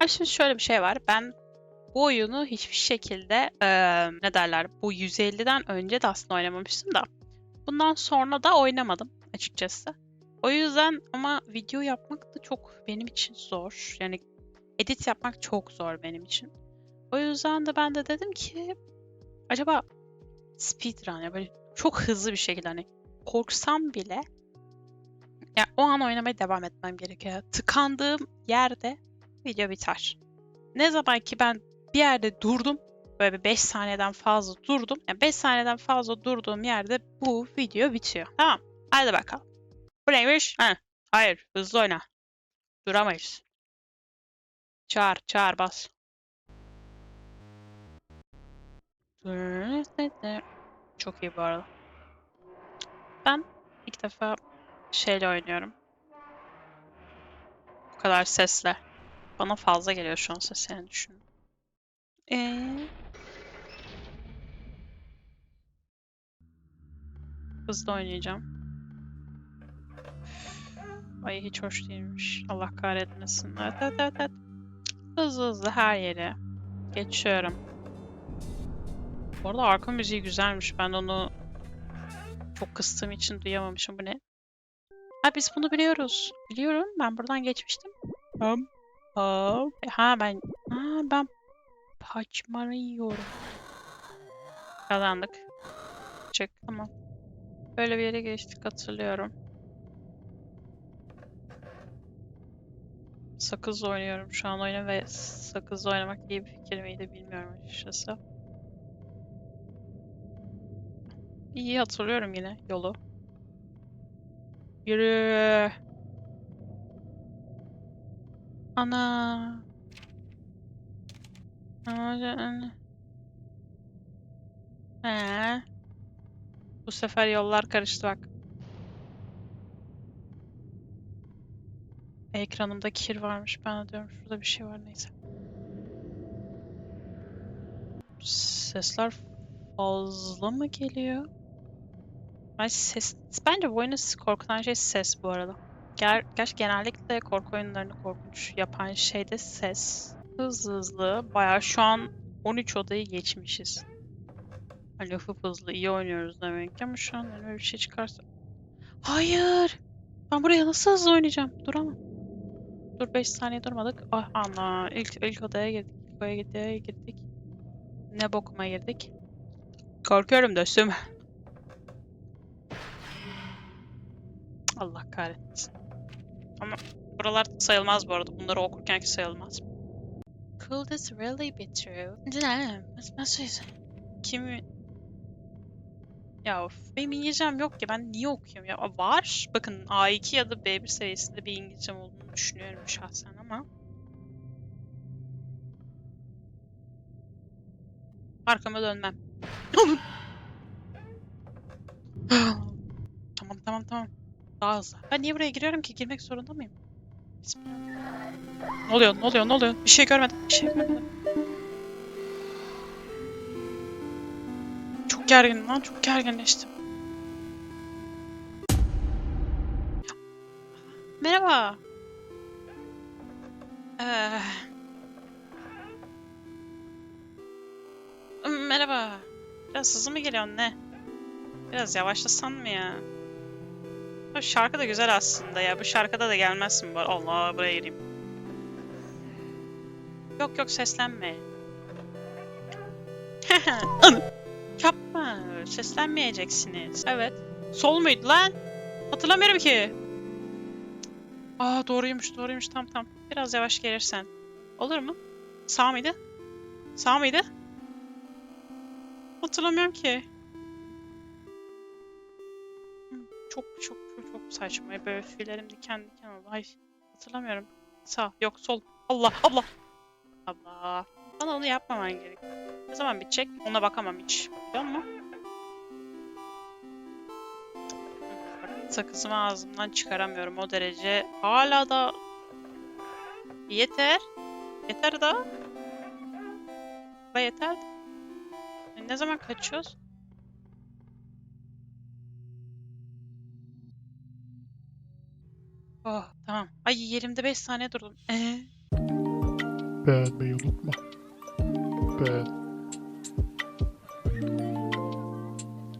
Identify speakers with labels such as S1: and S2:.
S1: Ay şimdi şöyle bir şey var. Ben bu oyunu hiçbir şekilde eee, ne derler bu 150'den önce de aslında oynamamıştım da. Bundan sonra da oynamadım açıkçası. O yüzden ama video yapmak da çok benim için zor. Yani edit yapmak çok zor benim için. O yüzden de ben de dedim ki acaba speedrun ya böyle çok hızlı bir şekilde hani korksam bile ya o an oynamaya devam etmem gerekiyor. Tıkandığım yerde video biter. Ne zaman ki ben bir yerde durdum, böyle bir 5 saniyeden fazla durdum. Yani 5 saniyeden fazla durduğum yerde bu video bitiyor. Tamam. Hadi bakalım. Bu neymiş? Ha. Hayır. Hızlı oyna. Duramayız. Çağır. Çağır bas. Çok iyi bu arada. Ben ilk defa şeyle oynuyorum. Bu kadar sesle. Bana fazla geliyor şu an ses yani düşün. Ee... Hızlı oynayacağım. Ay hiç hoş değilmiş. Allah kahretmesin. Evet evet evet. evet. Hızlı hızlı her yere. Geçiyorum. Bu arada arka müziği güzelmiş. Ben onu çok kıstığım için duyamamışım. Bu ne? Ha biz bunu biliyoruz. Biliyorum. Ben buradan geçmiştim. Tamam. Hop. E, Ha ben ha ben paçmarı yiyorum. Kazandık. Çık tamam. Böyle bir yere geçtik hatırlıyorum. Sakız oynuyorum şu an oyunu ve sakız oynamak iyi bir fikir miydi bilmiyorum açıkçası. İyi hatırlıyorum yine yolu. Yürü. Ana. Ana. He. Bu sefer yollar karıştı bak. Ekranımda kir varmış. Ben de diyorum şurada bir şey var neyse. Sesler fazla mı geliyor? Ay ses... Bence bu oyunu korkutan şey ses bu arada. Ger gerçi genellikle korku oyunlarını korkunç yapan şey de ses. Hızlı hızlı. Bayağı şu an 13 odayı geçmişiz. Hani hıp hızlı iyi oynuyoruz demek ki ama şu an öyle bir şey çıkarsa... Hayır! Ben buraya nasıl hızlı oynayacağım? Duramam. Dur 5 saniye durmadık. Ah ana. İlk, ilk odaya girdik. İlk odaya girdik. Ne bokuma girdik? Korkuyorum dostum. Allah kahretsin. Ama buralar sayılmaz bu arada. Bunları okurken ki sayılmaz. Could this really be true? Kim... Ya of, benim İngilizcem yok ki. Ben niye okuyayım ya? Var. Bakın A2 ya da B1 seviyesinde bir İngilizcem olduğunu düşünüyorum şahsen ama. Arkama dönmem. tamam tamam tamam. Daha hızlı. Ben niye buraya giriyorum ki? Girmek zorunda mıyım? Ne oluyor? Ne oluyor? Ne oluyor? Bir şey görmedim. Bir şey görmedim. Çok gerginim lan. Çok gerginleştim. Merhaba. Ee... Merhaba. Biraz hızlı mı geliyorsun ne? Biraz yavaşlasan mı ya? Bu şarkı da güzel aslında ya. Bu şarkıda da gelmezsin bu. Allah buraya gireyim. Yok yok seslenme. Yapma. Seslenmeyeceksiniz. Evet. Sol muydu lan? Hatırlamıyorum ki. Aa doğruymuş doğruymuş tam tam. Biraz yavaş gelirsen. Olur mu? Sağ mıydı? Sağ mıydı? Hatırlamıyorum ki. Çok çok çok saçma. Böyle tüylerim diken diken oldu. Ay hatırlamıyorum. Sağ yok sol. Allah Allah. Allah. Bana onu yapmaman gerek. Ne zaman bitecek? Ona bakamam hiç. Biliyor musun? Sakızımı ağzımdan çıkaramıyorum o derece. Hala da yeter. Yeter da. Da yeter. Ne zaman kaçıyoruz? Oh tamam. Ay yerimde 5 saniye durdum. Ee?
S2: beğenmeyi unutma. Beğen.